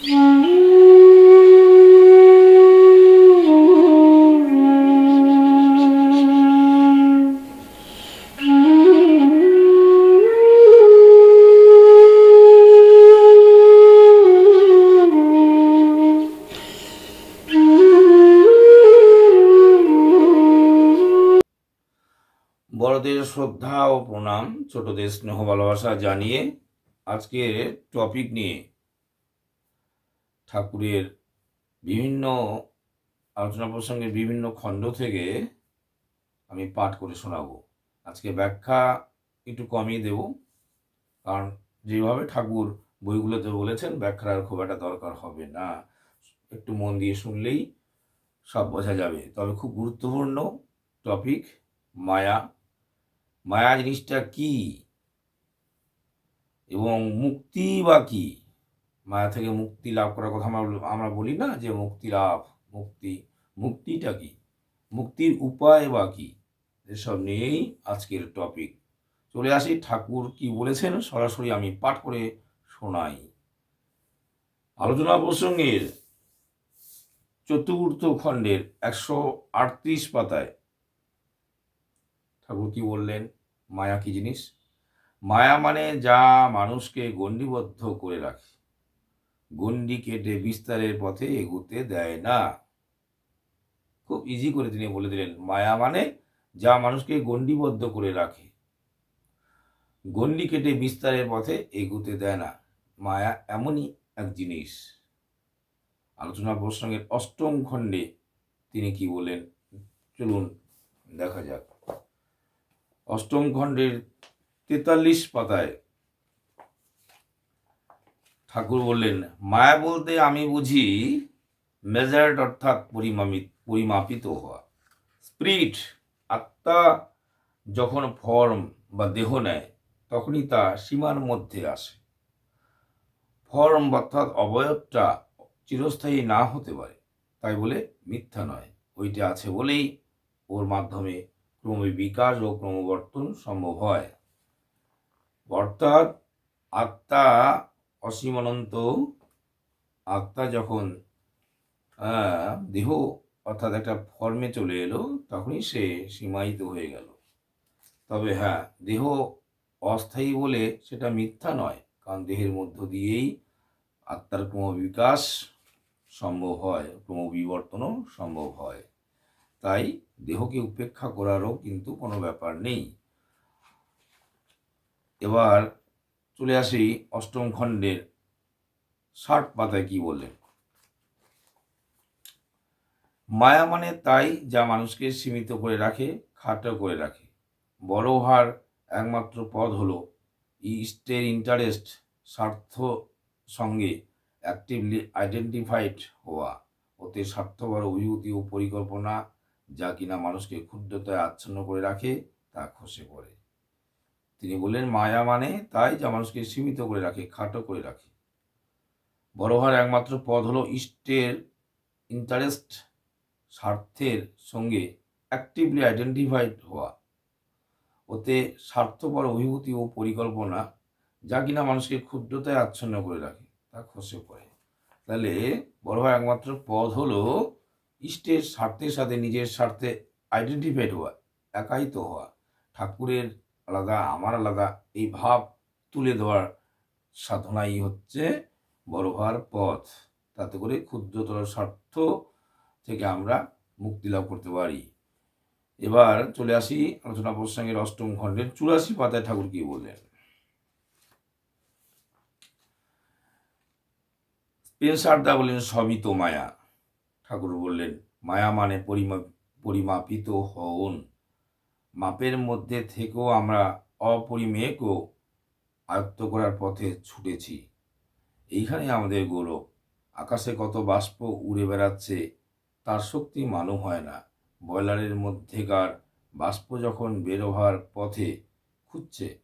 বড়দের শ্রদ্ধা ও প্রণাম ছোটদের স্নেহ ভালোবাসা জানিয়ে আজকের টপিক নিয়ে ঠাকুরের বিভিন্ন আলোচনা প্রসঙ্গে বিভিন্ন খণ্ড থেকে আমি পাঠ করে শোনাবো। আজকে ব্যাখ্যা একটু কমই দেব, কারণ যেভাবে ঠাকুর বইগুলোতে বলেছেন, ব্যাখ্যার আর খুব একটা দরকার হবে না। একটু মন দিয়ে শুনলেই সব বোঝা যাবে। তবে খুব গুরুত্বপূর্ণ টপিক, মায়া। মায়া জিনিসটা কি? এবং মুক্তি বা কি? মায়া থেকে মুক্তি লাভ করার কথা আমরা আমরা বলি না যে মুক্তি লাভ, মুক্তি, মুক্তিটা কি? মুক্তির উপায় বা কি? এসব নিয়েই আজকের টপিক চলে আসি ঠাকুর কি বলেছেন, সরাসরি আমি পাঠ করে শোনাই। আলোচনা প্রসঙ্গের চতুর্থ খণ্ডের একশো আটত্রিশ পাতায় ঠাকুর কি বললেন? মায়া কি জিনিস? মায়া মানে যা মানুষকে গণ্ডিবদ্ধ করে রাখে। গণ্ডি কেটে বিস্তারের পথে এগুতে দেয় না। খুব ইজি করে তিনি বলে দিলেন, মায়া মানে যা মানুষকে গণ্ডিবদ্ধ করে রাখে। গণ্ডি কেটে বিস্তারের পথে এগুতে দেয় না, মায়া এমনই এক জিনিস। আলোচনা প্রসঙ্গের অষ্টম খণ্ডে তিনি কি বলেন চলুন দেখা যাক। অষ্টম খণ্ডের তেতাল্লিশ পাতায় ঠাকুর বললেন, মায়া বলতে আমি বুঝি মেজার্ড অর্থাৎ পরিমামিত, পরিমাপিত হওয়া। স্পিরিট, আত্মা যখন ফর্ম বা দেহ নেয়, তখনই তা সীমার মধ্যে আসে। ফর্ম অর্থাৎ অবয়বটা চিরস্থায়ী না হতে পারে। তাই বলে মিথ্যা নয়। ওইটা আছে বলেই ওর মাধ্যমে ক্রমে বিকাশ ও ক্রমবর্তন সম্ভব হয়। অর্থাৎ আত্মা অসীমানন্ত আত্মা যখন দেহ অর্থাৎ একটা ফর্মে চলে এলো, তখনই সে সীমায়িত হয়ে গেল। তবে হ্যাঁ দেহ অস্থায়ী বলে সেটা মিথ্যা নয়, কারণ দেহের মধ্য দিয়েই আত্মার ক্রমবিকাশ সম্ভব হয়, ক্রমবিবর্তনও সম্ভব হয়। তাই দেহকে উপেক্ষা করারও কিন্তু কোনো ব্যাপার নেই। এবার চলে আসি অষ্টম খণ্ডের ষাট পাতায় কি বললেন মায়া মানে তাই যা মানুষকে সীমিত করে রাখে, খাটো করে রাখে। বড় হার একমাত্র পদ হলো ইস্টের ইন্টারেস্ট, স্বার্থ সঙ্গে অ্যাক্টিভলি আইডেন্টিফাইড হওয়া। ওতে স্বার্থপর অভিভূতি ও পরিকল্পনা যা কিনা মানুষকে ক্ষুদ্রতায় আচ্ছন্ন করে রাখে, তা খসে পড়ে। তিনি বললেন, মায়া মানে তাই যা মানুষকে সীমিত করে রাখে, খাটো করে রাখে। বড় হওয়ার একমাত্র পদ হলো ইষ্টের ইন্টারেস্ট স্বার্থের সঙ্গে অ্যাক্টিভলি আইডেন্টিফাইড হওয়া। ওতে স্বার্থপর অভিভূতি ও পরিকল্পনা যা কিনা মানুষকে ক্ষুদ্রতায় আচ্ছন্ন করে রাখে, তা খসে পড়ে। তাহলে বড় হওয়ার একমাত্র পদ হলো ইষ্টের স্বার্থের সাথে নিজের স্বার্থে আইডেন্টিফাইড হওয়া একায়িত হওয়া, ঠাকুরের আলাদা, আমার আলাদা, এই ভাব তুলে দেওয়ার সাধনাই হচ্ছে বড় হওয়ার পথ। তাতে করে ক্ষুদ্রতর স্বার্থ থেকে আমরা মুক্তি লাভ করতে পারি। এবার চলে আসি আলোচনা প্রসঙ্গের অষ্টম খণ্ডের চুরাশি পাতায় ঠাকুর কি বললেন? স্পেন্সারদা বললেন সবই তো মায়া। ঠাকুর বললেন, মায়া মানে পরিমা, পরিমাপিত হন মাপের মধ্যে থেকেও আমরা অপরিমেয়কেও আয়ত্ত করার পথে ছুটেছি। এইখানে আমাদের গৌরব। আকাশে কত বাষ্প উড়ে বেড়াচ্ছে, তার শক্তি মালুম হয় না। বয়লারের মধ্যেকার বাষ্প যখন বের হওয়ার পথে খুঁজছে,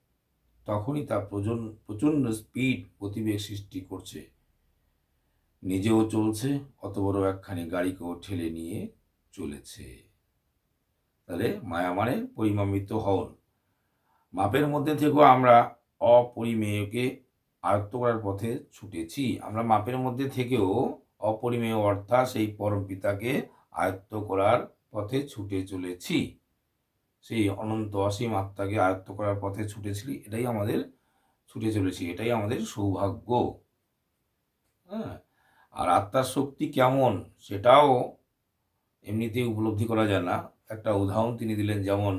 তখনই তা প্রচণ্ড প্রচণ্ড স্পিড গতিবেগ সৃষ্টি করছে। নিজেও চলছে, অত বড় একখানি গাড়িকেও ঠেলে নিয়ে চলেছে। তাহলে মায়া মানে পরিমামিত হন মাপের মধ্যে থেকেও আমরা অপরিমেয়কে আয়ত্ত করার পথে ছুটেছি। আমরা মাপের মধ্যে থেকেও অপরিমেয় অর্থাৎ সেই পরম পিতাকে আয়ত্ত করার পথে ছুটে চলেছি। সেই অনন্ত অসীম আত্মাকে আয়ত্ত করার পথে ছুটেছিলি, এটাই আমাদের ছুটে চলেছি, এটাই আমাদের সৌভাগ্য। হ্যাঁ আর আত্মার শক্তি কেমন সেটাও এমনিতেই উপলব্ধি করা যায় না। একটা উদাহরণ তিনি দিলেন যেমন,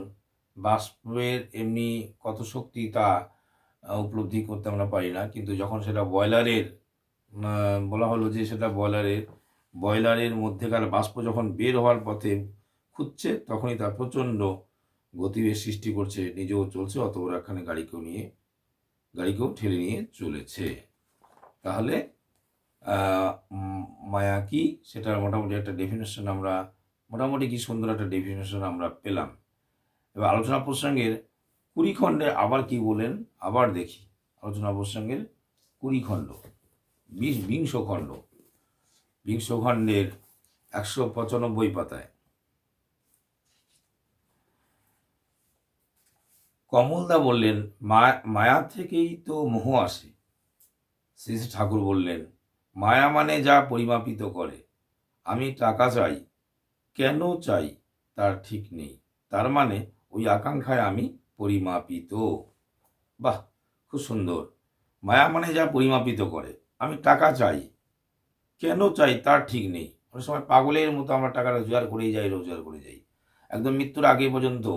বাষ্পের এমনি কত শক্তি তা উপলব্ধি করতে আমরা পারি না। কিন্তু যখন সেটা বয়লারের বলা হলো যে সেটা বয়লারের বয়লারের মধ্যেকার বাষ্প যখন বের হওয়ার পথে খুঁজছে, তখনই তার প্রচণ্ড গতিবেগ সৃষ্টি করছে, নিজেও চলছে, অত বড় একখানে গাড়িকেও নিয়ে, গাড়িকেও ঠেলে নিয়ে চলেছে। তাহলে মায়া কি? সেটার মোটামুটি একটা ডেফিনেশন আমরা মোটামুটি কি সুন্দর একটা ডেফিনেশন আমরা পেলাম। এবার আলোচনা প্রসঙ্গের কুড়ি খণ্ডে আবার কি বলেন, আবার দেখি। আলোচনা প্রসঙ্গের কুড়ি খণ্ড, বিশ বিংশ খণ্ড। বিংশ খণ্ডের একশো পঁচানব্বই পাতায়। কমলদা বললেন মায়া থেকেই তো মোহ আসে। শ্রী ঠাকুর বললেন, মায়া মানে যা পরিমাপিত করে। আমি টাকা চাই কেন চাই? তার ঠিক নেই। তার মানে ওই আকাঙ্ক্ষায় আমি পরিমাপিত। বাহ, খুব সুন্দর। মায়া মানে যা পরিমাপিত করে। আমি টাকা চাই। কেন চাই? তার ঠিক নেই। অনেক সময় পাগলের মতো আমরা টাকা রোজগার করেই যাই, রোজগার করে যাই। একদম মৃত্যুর আগে পর্যন্ত।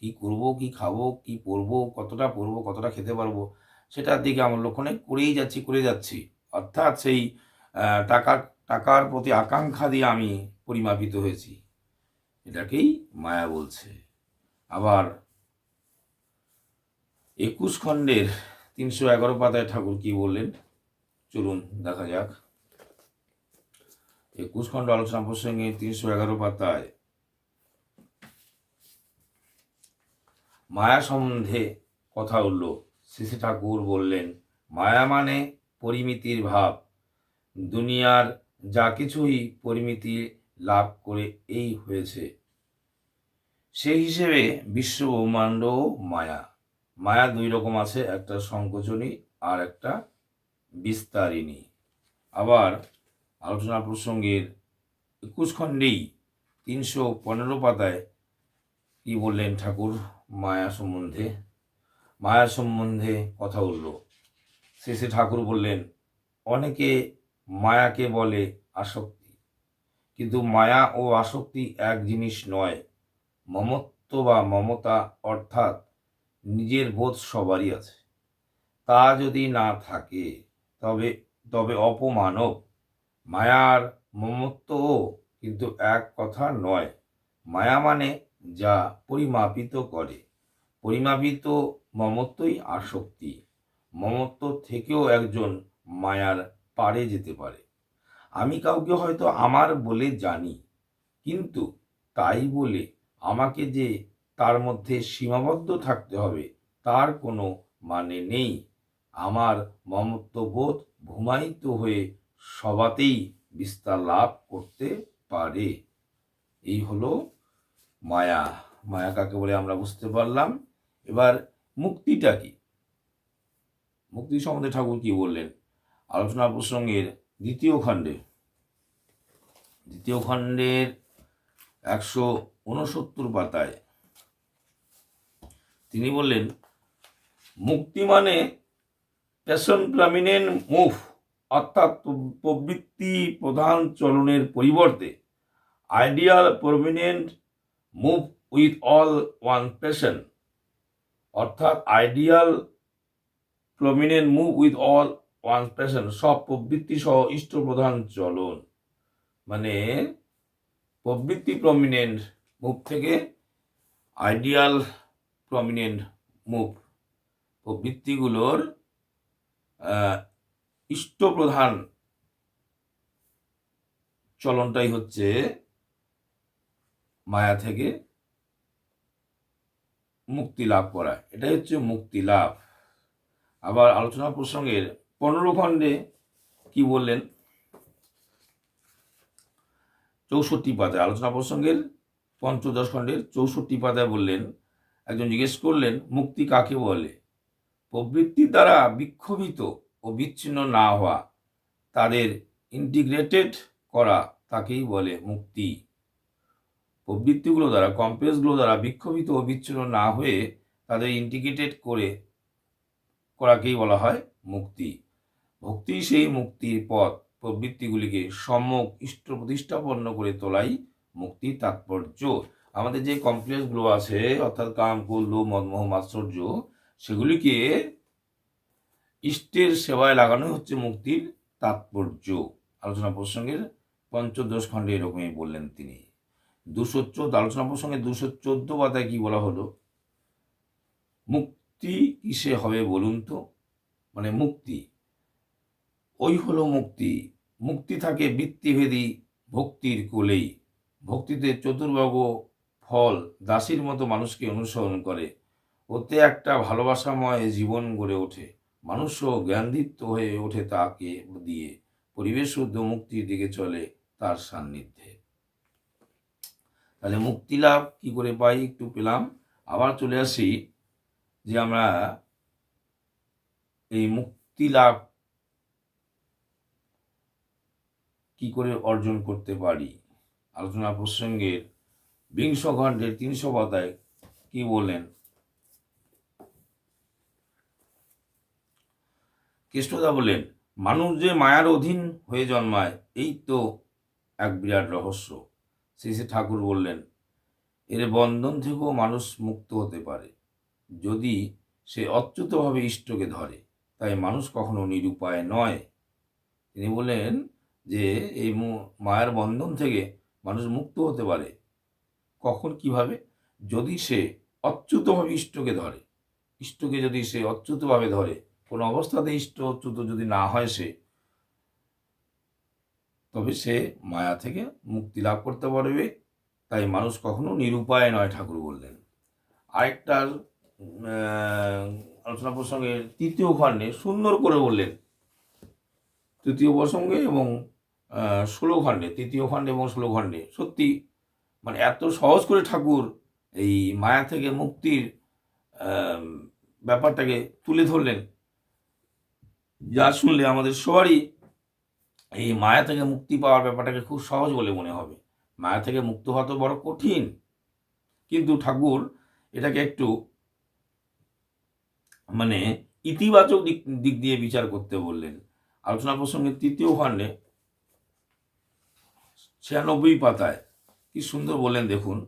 কি করব, কি খাব, কি পরবো, কতটা পরবো, কতটা খেতে পারব, সেটার দিকে আমার লক্ষ্য নেই। করেই যাচ্ছি, করে যাচ্ছি। অর্থাৎ সেই টাকার টাকার প্রতি আকাঙ্ক্ষা দিয়ে আমি পরিমাপিত হয়েছি। এটাকেই মায়া বলছে। আবার একুশ খণ্ডের তিনশো এগারো পাতায় ঠাকুর কি বললেন? চলুন দেখা যাক। একুশ খণ্ড আলোচনা প্রসঙ্গে তিনশো এগারো পাতায় মায়া সম্বন্ধে কথা উঠল। শ্রী ঠাকুর বললেন, মায়া মানে পরিমিতির ভাব। দুনিয়ার যা কিছুই পরিমিতি লাভ করে এই হয়েছে। সেই হিসেবে বিশ্ব ব্রহ্মাণ্ডও মায়া। মায়া দুই রকম আছে, একটা সংকোচনী আর একটা বিস্তারিণী। আবার আলোচনা প্রসঙ্গের একুশ খণ্ডেই তিনশো পনেরো পাতায় কি বললেন ঠাকুর মায়া সম্বন্ধে? মায়া সম্বন্ধে কথা উঠল শেষে ঠাকুর বললেন, অনেকে মায়াকে বলে আসক্তি। কিন্তু মায়া ও আসক্তি এক জিনিস নয়। মমত্ব বা মমতা অর্থাৎ নিজের বোধ সবারই আছে। তা যদি না থাকে, তবে তবে অপমানব মায়ার মমত্বও কিন্তু এক কথা নয়। মায়া মানে যা পরিমাপিত করে। পরিমাপিত মমত্বই আসক্তি। মমত্ব থেকেও একজন মায়ার পারে যেতে পারে। আমি কাউকে হয়তো আমার বলে জানি, কিন্তু তাই বলে আমাকে যে তার মধ্যে সীমাবদ্ধ থাকতে হবে, তার কোনো মানে নেই। আমার মমত্ববোধ ভূমায়িত হয়ে সবাতেই বিস্তার লাভ করতে পারে। এই হলো মায়া। মায়া কাকে বলে আমরা বুঝতে পারলাম। এবার মুক্তিটা কি? মুক্তি সম্বন্ধে ঠাকুর কি বললেন? আলোচনা প্রসঙ্গের দ্বিতীয় খণ্ডে। দ্বিতীয় খণ্ডের একশো উনসত্তর পাতায় তিনি বললেন, মুক্তি মানে প্যাশন প্লামিনেন্ট মুভ, অর্থাৎ প্রবৃত্তি প্রধান চলনের পরিবর্তে ideal prominent move with all one passion, অর্থাৎ ideal prominent move with all one passion সব প্রবৃত্তি সহ ইষ্ট প্রধান চলন মানে প্রবৃত্তি প্রমিনেন্ট মুভ থেকে আইডিয়াল প্রমিনেন্ট মুভ প্রবৃত্তিগুলোর ইষ্ট প্রধান চলনটাই হচ্ছে মায়া থেকে মুক্তি লাভ করা। এটাই হচ্ছে মুক্তি লাভ। আবার আলোচনা প্রসঙ্গের পনেরো খণ্ডে কি বললেন? চৌষট্টি পাতায়, আলোচনা প্রসঙ্গের পঞ্চদশ খণ্ডের চৌষট্টি পাতায় বললেন, একজন জিজ্ঞেস করলেন, মুক্তি কাকে বলে? প্রবৃত্তির দ্বারা বিক্ষোভিত ও বিচ্ছিন্ন না হওয়া, তাদের ইন্টিগ্রেটেড করা তাকেই বলে মুক্তি। প্রবৃত্তিগুলো দ্বারা কমপ্লেক্সগুলো দ্বারা বিক্ষোভিত ও বিচ্ছিন্ন না হয়ে তাদের ইন্টিগ্রেটেড করে, করাকেই বলা হয় মুক্তি। ভক্তি সেই মুক্তির পথ। প্রবৃত্তিগুলিকে সম্যক ইষ্ট প্রতিষ্ঠাপন্ন করে তোলাই মুক্তির তাৎপর্য। আমাদের যে কমপ্লেক্সগুলো আছে, অর্থাৎ কাম, কুল লোভ মদমোহ মাৎসর্য, সেগুলিকে ইষ্টের সেবায় লাগানো হচ্ছে মুক্তির তাৎপর্য। আলোচনা প্রসঙ্গের পঞ্চদশ খণ্ডে এরকমই বললেন তিনি। দুশো চোদ্দ, আলোচনা প্রসঙ্গে দুশো চোদ্দ পাতায় কি বলা হলো? মুক্তি কিসে হবে বলুন তো? মানে মুক্তি ওই হলো মুক্তি। মুক্তি থাকে বৃত্তিভেদী ভক্তির কোলেই। ভক্তিতে চতুর্ভাগ ফল দাসীর মতো মানুষকে অনুসরণ করে। ওতে একটা ভালোবাসাময় জীবন গড়ে ওঠে। মানুষও জ্ঞানদীপ্ত হয়ে ওঠে তাকে দিয়ে। পরিবেশ শুদ্ধ মুক্তির দিকে চলে তার সান্নিধ্যে। তাহলে মুক্তি লাভ কি করে পাই একটু পেলাম। আবার চলে আসি যে আমরা এই মুক্তি লাভ কি করে অর্জন করতে পারি? আলোচনা প্রসঙ্গের বিংশ খণ্ডের তিনশো পাতায় কি বললেন কৃষ্ণদা বললেন মানুষ যে মায়ার অধীন হয়ে জন্মায়, এই তো এক বিরাট রহস্য। শেষে ঠাকুর বললেন, এর বন্ধন থেকেও মানুষ মুক্ত হতে পারে, যদি সে অচ্যুতভাবে ইষ্টকে ধরে। তাই মানুষ কখনো নিরুপায় নয়। তিনি বললেন যে এই মায়ার বন্ধন থেকে মানুষ মুক্ত হতে পারে, কখন, কীভাবে? যদি সে অচ্যুতভাবে ইষ্টকে ধরে, ইষ্টকে যদি সে অচ্যুতভাবে ধরে, কোনো অবস্থাতে ইষ্ট অচ্যুত যদি না হয় সে, তবে সে মায়া থেকে মুক্তি লাভ করতে পারবে। তাই মানুষ কখনো নিরুপায় নয়, ঠাকুর বললেন। আরেকটার আলোচনা প্রসঙ্গে, তৃতীয় খণ্ডে সুন্দর করে বললেন। তৃতীয় প্রসঙ্গে এবং ষোলো খণ্ডে, তৃতীয় খণ্ডে এবং ষোলো খণ্ডে। সত্যি মানে এত সহজ করে ঠাকুর এই মায়া থেকে মুক্তির ব্যাপারটাকে তুলে ধরলেন। যা শুনলে আমাদের সবারই এই মায়া থেকে মুক্তি পাওয়ার ব্যাপারটাকে খুব সহজ বলে মনে হবে। মায়া থেকে মুক্ত হওয়া তো বড় কঠিন। কিন্তু ঠাকুর এটাকে একটু মানে ইতিবাচক দিক দিক দিয়ে বিচার করতে বললেন। আলোচনা প্রসঙ্গে তৃতীয় খণ্ডে ছিয়ানব্বই পাতায়। কি সুন্দর বললেন দেখুন।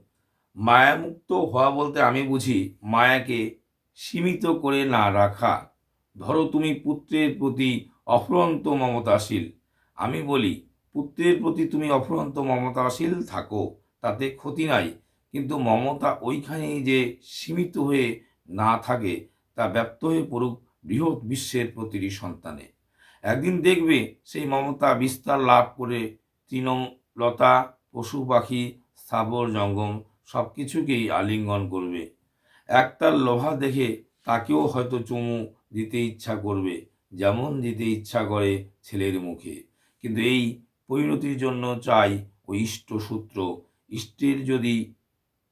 মায়ামুক্ত হওয়া বলতে আমি বুঝি মায়াকে সীমিত করে না রাখা। ধরো তুমি পুত্রের প্রতি অফুরন্ত মমতাশীল। আমি বলি, পুত্রের প্রতি তুমি অফুরন্ত মমতাশীল থাকো, তাতে ক্ষতি নাই। কিন্তু মমতা ওইখানেই যে সীমিত হয়ে না থাকে, তা ব্যপ্ত হয়ে পড়ুক বৃহৎ বিশ্বের প্রতিটি সন্তানে। একদিন দেখবে সেই মমতা বিস্তার লাভ করে তৃণলতা পশু, পাখি, স্থাবর, জঙ্গম সব কিছুকেই আলিঙ্গন করবে। একটার লোভা দেখে তাকেও হয়তো চুমু দিতে ইচ্ছা করবে, যেমন দিতে ইচ্ছা করে ছেলের মুখে। কিন্তু এই পরিণতির জন্য চাই ওই ইষ্টসূত্র ইষ্টের যদি,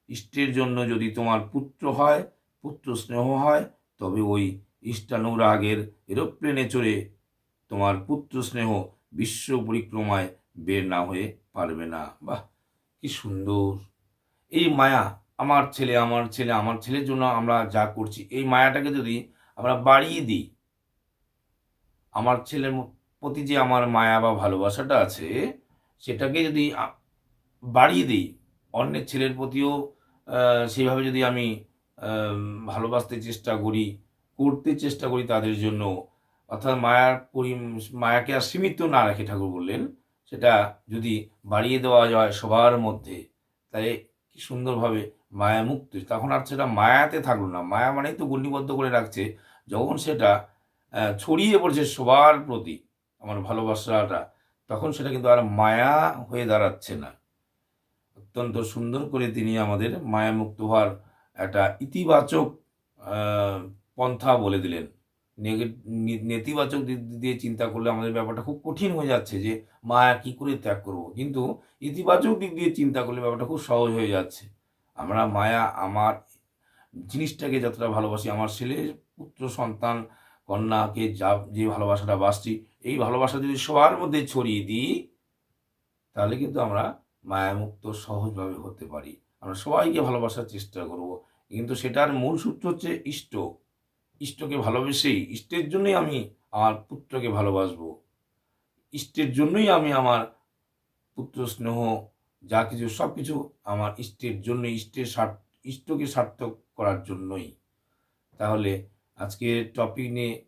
ইষ্টের জন্য যদি তোমার পুত্র হয়, পুত্র স্নেহ হয়, তবে ওই ইষ্টানুরাগের এরোপ্লেনে চড়ে তোমার পুত্র স্নেহ বিশ্ব পরিক্রমায় বের না হয়ে পারবে না। বাহ, কি সুন্দর। এই মায়া, আমার ছেলে আমার ছেলে, আমার ছেলের জন্য আমরা যা করছি, এই মায়াটাকে যদি আমরা বাড়িয়ে দিই, আমার ছেলের প্রতি যে আমার মায়া বা ভালোবাসাটা আছে, সেটাকে যদি বাড়িয়ে দিই, অন্যের ছেলের প্রতিও সেইভাবে যদি আমি ভালোবাসতে চেষ্টা করি, করতে চেষ্টা করি তাদের জন্য, অর্থাৎ মায়ার পরি, মায়াকে আর সীমিত না রাখে ঠাকুর বললেন সেটা যদি বাড়িয়ে দেওয়া যায় সবার মধ্যে তাই কি সুন্দরভাবে মায়া মুক্ত তখন আর সেটা মায়াতে থাকল না। মায়া মানেই তো গণ্ডিবদ্ধ করে রাখছে। যখন সেটা ছড়িয়ে পড়ছে সবার প্রতি আমার ভালোবাসাটা, তখন সেটা কিন্তু আর মায়া হয়ে দাঁড়াচ্ছে না। অত্যন্ত সুন্দর করে তিনি আমাদের মায়ামুক্ত হওয়ার একটা ইতিবাচক পন্থা বলে দিলেন। নেতিবাচক দিক দিয়ে চিন্তা করলে আমাদের ব্যাপারটা খুব কঠিন হয়ে যাচ্ছে যে মায়া কি করে ত্যাগ করব? কিন্তু ইতিবাচক দিক দিয়ে চিন্তা করলে ব্যাপারটা খুব সহজ হয়ে যাচ্ছে। আমরা মায়া, আমার জিনিসটাকে যতটা ভালোবাসি, আমার ছেলে, পুত্র, সন্তান, কন্যাকে যা, যে ভালোবাসাটা বাসছি, এই ভালোবাসা যদি সবার মধ্যে ছড়িয়ে দিই, তাহলে কিন্তু আমরা মায়ামুক্ত সহজভাবে হতে পারি। আমরা সবাইকে ভালোবাসার চেষ্টা করব। কিন্তু সেটার মূল সূত্র হচ্ছে ইষ্ট। ইষ্টকে ভালোবেসেই ইষ্টের জন্যই আমি আমার পুত্রকে ভালোবাসবো। ইষ্টের জন্যই আমি আমার পুত্র, স্নেহ, যা কিছু সব কিছু আমার ইষ্টের জন্য ইষ্টের স্বার্থ ইষ্টকে সার্থক করার জন্যই। তাহলে আজকে টপিক নিয়ে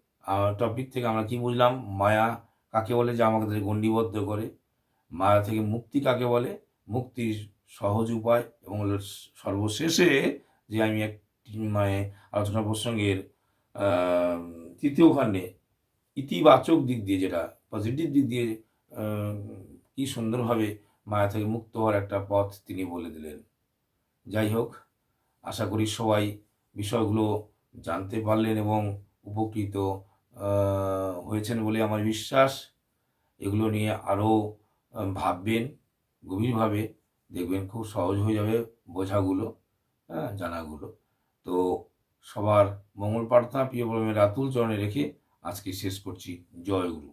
টপিক থেকে আমরা কি বুঝলাম? মায়া কাকে বলে? যে আমাদের গণ্ডিবদ্ধ করে। মায়া থেকে মুক্তি কাকে বলে? মুক্তির সহজ উপায় এবং সর্বশেষে যে আমি একটি মানে আলোচনা প্রসঙ্গের তৃতীয় খণ্ডে ইতিবাচক দিক দিয়ে যেটা পজিটিভ দিক দিয়ে কি সুন্দরভাবে মায়া থেকে মুক্ত হওয়ার একটা পথ তিনি বলে দিলেন। যাই হোক, আশা করি সবাই বিষয়গুলো জানতে পারলেন এবং উপকৃত হয়েছেন বলে আমার বিশ্বাস। এগুলো নিয়ে আরও ভাববেন, গভীরভাবে দেখবেন, খুব সহজ হয়ে যাবে বোঝাগুলো হ্যাঁ জানাগুলো। তো সবার মঙ্গল প্রার্থনা প্রিয় প্রমের রাতুল চরণে রেখে আজকে শেষ করছি জয় গুরু